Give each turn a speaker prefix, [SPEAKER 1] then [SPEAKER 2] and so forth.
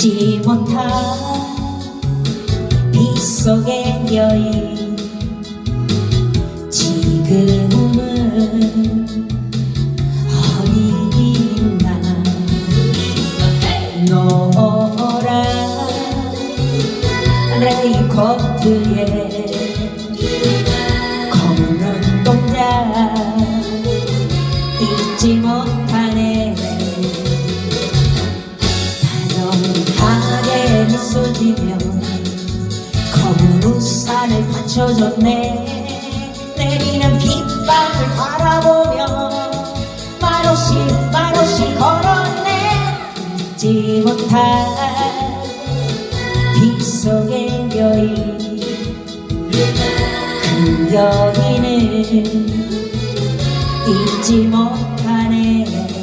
[SPEAKER 1] 잊지 못한 빗속의 여인 지금은 어디 있나 노란 레이코트에 검은 동자 잊지 못 쏟으며 검은 우산을 받쳐줬네. 내리는 빗방울 바라보며 말없이 말없이 걸었네. 잊지 못할 빗속의 여인 그 여인은 잊지 못하네.